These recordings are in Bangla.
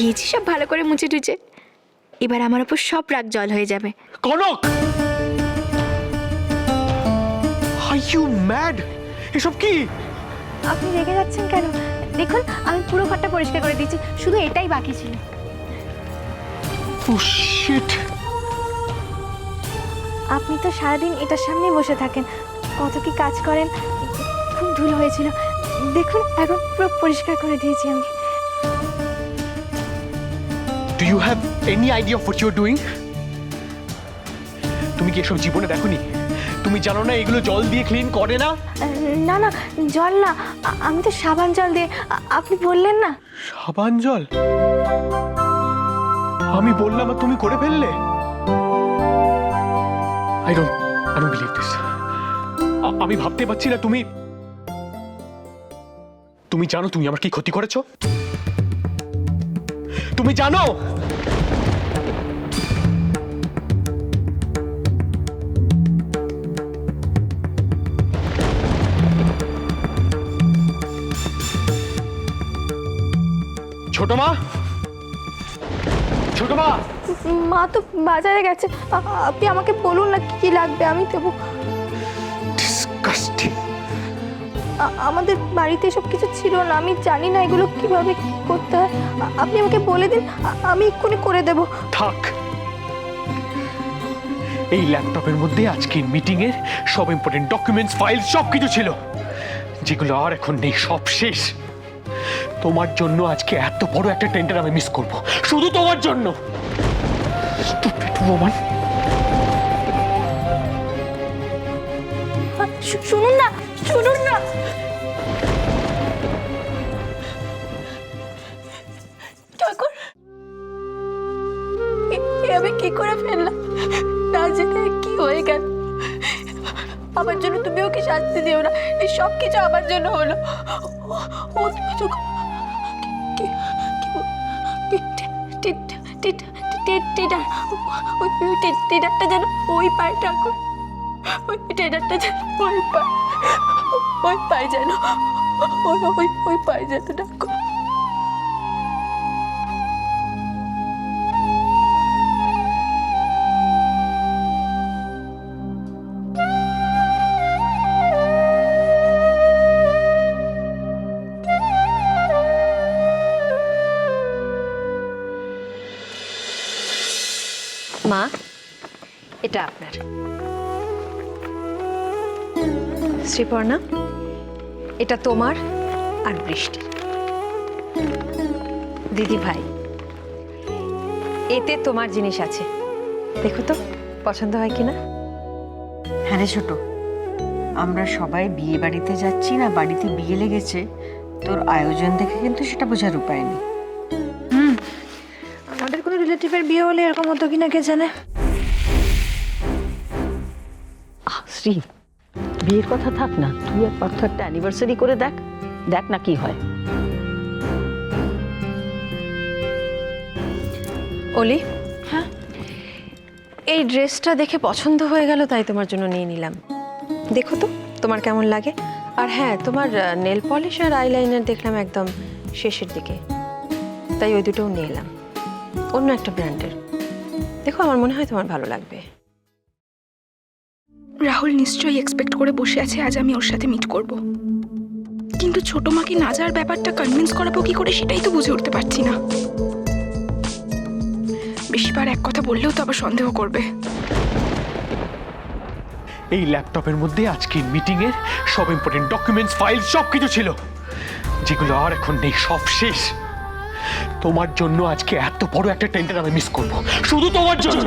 দিয়েছি সব ভালো করে মুছে টুচে এবার আমার ওপর সব রাগ জল হয়ে যাবে। কনক! আর ইউ ম্যাড এসব কি? আপনি রেগে যাচ্ছেন কেন? দেখুন আমি পুরো ঘরটা পরিষ্কার করে দিয়েছি শুধু এটাই বাকি ছিল। ও শিট আপনি তো সারাদিন এটার সামনেই বসে থাকেন। কত কি কাজ করেন খুব ধুলো হয়েছিল। দেখুন এখন পুরো পরিষ্কার করে দিয়েছি আমি। Do you have any idea of what you are doing তুমি কি এসব জীবনে দেখোনি? তুমি জানো না এগুলো জল দিয়ে ক্লিন করে না? না না জল না। আ- আমি তো সাবান জল দিয়ে আ- আপনি বললেন না। সাবান জল? আমি বললাম আর তুমি করে ফেললে। I don't I don't believe this আমি ভাবতে পারছি না তুমি তুমি জানো তুমি আমার কি ক্ষতি করেছ? তুমি জানো? ছোট মা। ছোট মা। মা তো বাজারে গেছে। আপনি আমাকে বলুন না কি লাগবে, আমি দেবো। আমাদের বাড়িতে এসব কিছু ছিল না আমি জানি না এগুলো কীভাবে কি করতে হয়। আপনি আমাকে বলে দিন আমি এক্ষুনি করে দেবো। থাক। এই ল্যাপটপের মধ্যে আজকের মিটিং এর সব ইম্পর্টেন্ট ডকুমেন্টস ফাইল সব কিছু ছিল। যেগুলো আর এখন নেই সব শেষ। তোমার জন্য আজকে এত বড় একটা টেন্ডার আমি মিস করব। শুধু তোমার জন্য। শু- শুনুন না শুনুন না। আমার জন্য তুমি ওকে শাস্তি দিও না। এই সব কিছু আমার জন্য হলো। যেন ওই পায় ওই যেন ওই পায়। ওই যেন ওই ওই যেন এটা আপনার। শ্রীপর্ণা এটা তোমার আর বৃষ্টি দিদি ভাই এতে তোমার জিনিস আছে। দেখো তো পছন্দ হয় কিনা? হ্যাঁ রে ছোট আমরা সবাই বিয়ে বাড়িতে যাচ্ছি না বাড়িতে বিয়ে লেগেছে তোর আয়োজন দেখে কিন্তু সেটা বোঝার উপায় নেই। আমাদের কোনো রিলেটিভের বিয়ে হলে এরকম হতো কিনা কে জানে? শ্রী, বিয়ের কথা থাক না, তুই এক পার্থ একটা অ্যানিভার্সারি করে দেখ দেখ না কি হয়। অলি হ্যাঁ? এই ড্রেসটা দেখে পছন্দ হয়ে গেল, তাই তোমার জন্য নিয়ে নিলাম। দেখো তো, তোমার কেমন লাগে? আর হ্যাঁ তোমার নেল পলিশ আর আইলাইনার দেখলাম একদম শেষের দিকে। তাই ওই দুটোও নিয়ে এলাম। অন্য একটা ব্র্যান্ডের দেখো, আমার মনে হয় তোমার ভালো লাগবে। রাহুল নিশ্চয়ই এক্সপেক্ট করে বসে আছে আজ আমি ওর সাথে মিট করব। কিন্তু ছোট মাকে না যাওয়ার ব্যাপারটা কনভিন্স করাবো কি করে সেটাই তো বুঝে উঠতে পারছি না। বেশিবার এক কথা বললেও তো আবার সন্দেহ করবে। এই ল্যাপটপের মধ্যে আজকের মিটিং এর সব ইম্পর্টেন্ট ডকুমেন্টস ফাইল সব কিছু ছিল। যেগুলো আর এখন নেই, সব শেষ। তোমার জন্য আজকে এত বড় একটা টেন্ডার আমি মিস করব। শুধু তোমার জন্য।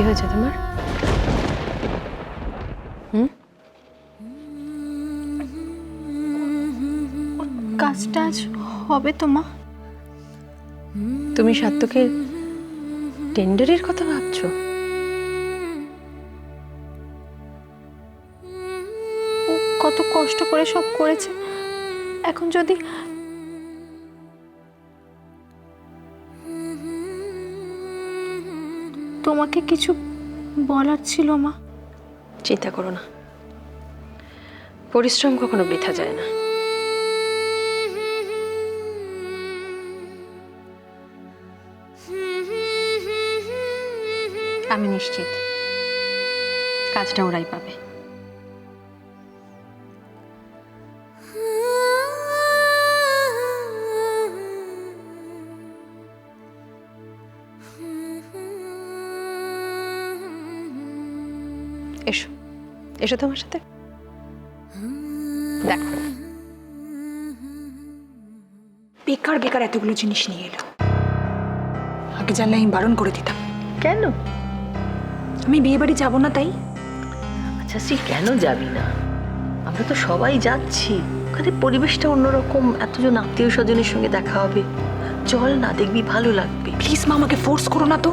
কি হয়েছে তোমার? কাজটা আজ হবে তো মা? তুমি সাত্তকের টেন্ডারের কথা ভাবছ? কত কষ্ট করে সব করেছে। এখন যদি তোমাকে কিছু বলার ছিল মা? চিন্তা করো না। পরিশ্রম কখনো বৃথা যায় না। আমি নিশ্চিত কাজটা ওরাই পাবে। এসো এসো তোমার সাথে। দেখো। বেকার বেকার এতগুলো জিনিস নিয়ে এলো। আগে জানলে আমি বারণ করে দিতাম। কেন? আমি বিয়ে বাড়ি যাব না তাই। আচ্ছা শ্রী কেন যাবি না? আমরা তো সবাই যাচ্ছি। ওখানে পরিবেশটা অন্যরকম এতজন আত্মীয় স্বজনের সঙ্গে দেখা হবে। চল না দেখবি ভালো লাগবে। প্লিজ মা আমাকে ফোর্স করো না তো।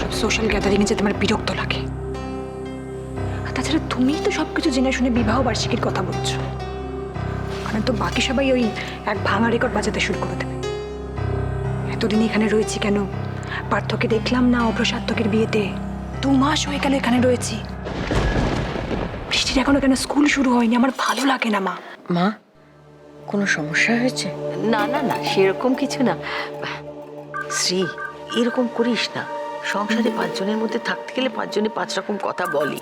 সব সোশ্যাল গ্যাদারিংয়ে যেতে আমার বিরক্ত লাগে। তাছাড়া তুমিই তো সব কিছু জেনে শুনে বিবাহ বার্ষিকীর কথা বলছো। ওখানে তো বাকি সবাই ওই এক ভাঙা রেকর্ড বাজাতে শুরু করে দেবে। এতদিন এখানে রয়েছি কেন? পার্থকে দেখলাম না অপ্রসার্থকের বিয়েতে। দু মাস হয়ে গেল এখানে রয়েছি। বৃষ্টির এখনও কেন স্কুল শুরু হয়নি? আমার ভালো লাগে না মা। মা কোনো সমস্যা হয়েছে? না না না সেরকম কিছু না। শ্রী এরকম করিস না। সংসারে পাঁচজনের মধ্যে থাকতে গেলে পাঁচজনে পাঁচ রকম কথা বলি।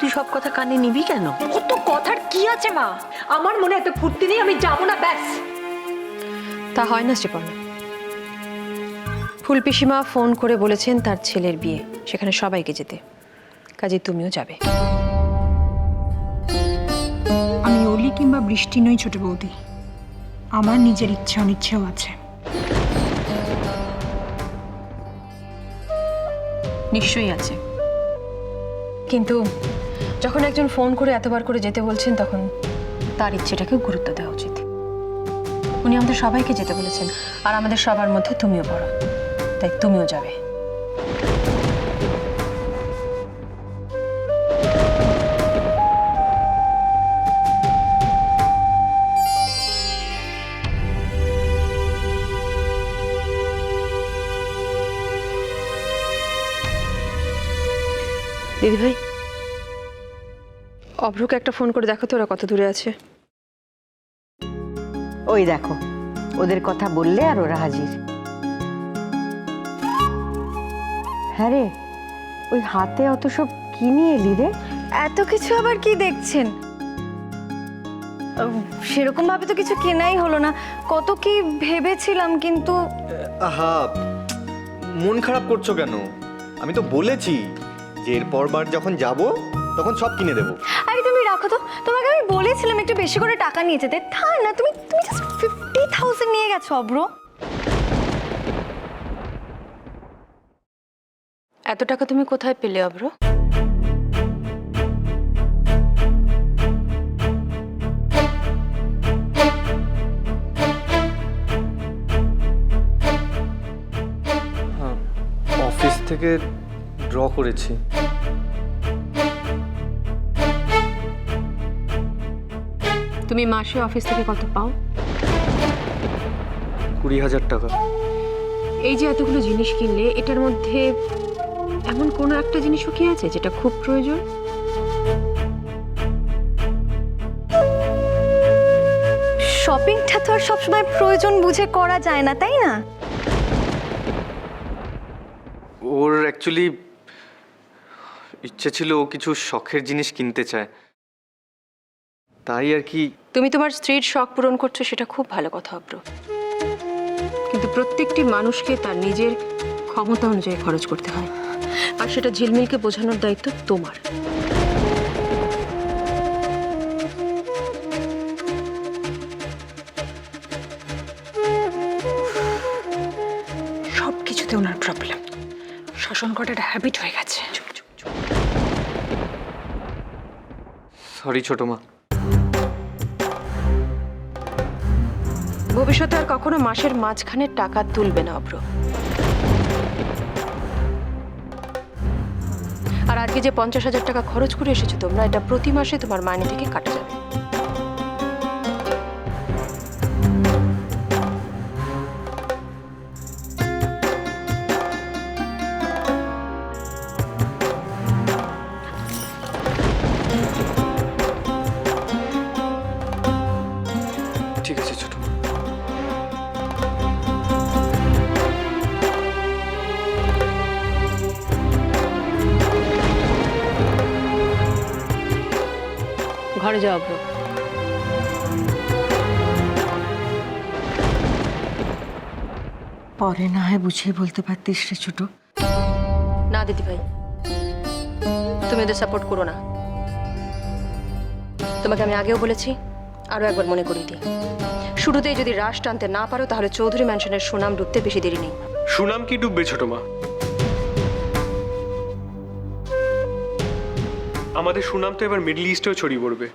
তুই সব কথা কানে নিবি কেন? কত কথার কি আছে মা? আমার মনে এত ফুর্তি নেই আমি যাব না ব্যাস। তা হয় না শ্রীপর্ণা ফুলপিসিমা ফোন করে বলেছেন তার ছেলের বিয়ে সেখানে সবাইকে যেতে। কাজে তুমিও যাবে। আমি অলি কিংবা বৃষ্টি নই ছোট বৌদি। আমার নিজের ইচ্ছে অনিচ্ছেও আছে। নিশ্চয়ই আছে। কিন্তু যখন একজন ফোন করে এতবার করে যেতে বলছেন, তখন তার ইচ্ছেটাকেও গুরুত্ব দেওয়া উচিত। উনি আমাদের সবাইকে যেতে বলেছেন, আর আমাদের সবার মধ্যে তুমিও বড় তাই তুমিও যাবে। দিদিভাই অভ্রকে একটা ফোন করে দেখো তো ওরা কত দূরে আছে। ওই দেখো ওদের কথা বললে আর ওরা হাজির। হ্যাঁ রে ওই হাতে অত সব কি নিয়ে এলি রে? এত কিছু আবার কি দেখছেন? সেরকম ভাবে তো কিছু কেনাই হলো না। কত কি ভেবেছিলাম কিন্তু আহা মন খারাপ করছ কেন? আমি তো বলেছি যে এরপর বার যখন যাব তখন সব কিনে দেবো। রাখো তো তোমাকে আমি বলেছিলাম একটু বেশি করে টাকা নিয়ে যেতে। তা না তুমি তুমি জাস্ট ফিফটি থাউজেন্ড নিয়ে গেছো অব্র। এত টাকা তুমি কোথায় পেলে অভ্র হ্যাঁ অফিস থেকে ড্র করেছি। তুমি মাসে অফিস থেকে কত পাও? কুড়ি হাজার টাকা। এই যে এতগুলো জিনিস কিনলে এটার মধ্যে এমন কোনো একটা জিনিসও কি আছে যেটা খুব প্রয়োজন? শপিংটা তো আর সবসময় প্রয়োজন বুঝে করা যায় না তাই না? ওর অ্যাকচুয়ালি ইচ্ছে ছিল ও কিছু শখের জিনিস কিনতে চায়। তাই আর কি তুমি তোমার স্ত্রীর শখ পূরণ করছ সেটা খুব ভালো কথা অব্র। কিন্তু প্রত্যেকটি মানুষকে তার নিজের ক্ষমতা অনুযায়ী খরচ করতে হয়। আর সেটা ঝিলমিলকে বোঝানোর দায়িত্ব তোমার। সব কিছুতে ওনার প্রবলেম শাসন করাটা একটা হ্যাবিট হয়ে গেছে। সরি ছোটো মা ভবিষ্যতে আর কখনো মাসের মাঝখানে টাকা তুলবে না, অভ্র। আর আজকে যে পঞ্চাশ হাজার টাকা খরচ করে এসেছ তোমরা, এটা প্রতি মাসে তোমার মাইনে থেকে কাটা যাবে। ঘরে যাও অভ্র পরে না হয় বুঝিয়ে বলতে পারতিস রে ছোট। না দিদি ভাই তুমি ওদের সাপোর্ট করো না। তোমাকে আমি আগেও বলেছি আরও একবার মনে করিয়ে দিই। শুরুতেই যদি রাশ টানতে না পারো তাহলে চৌধুরী ম্যানশনের সুনাম ডুবতে বেশি দেরি নেই। সুনাম কি ডুববে ছোট মা? আমাদের সুনাম তো এবার মিডল ইস্টেও ছড়িয়ে পড়বে।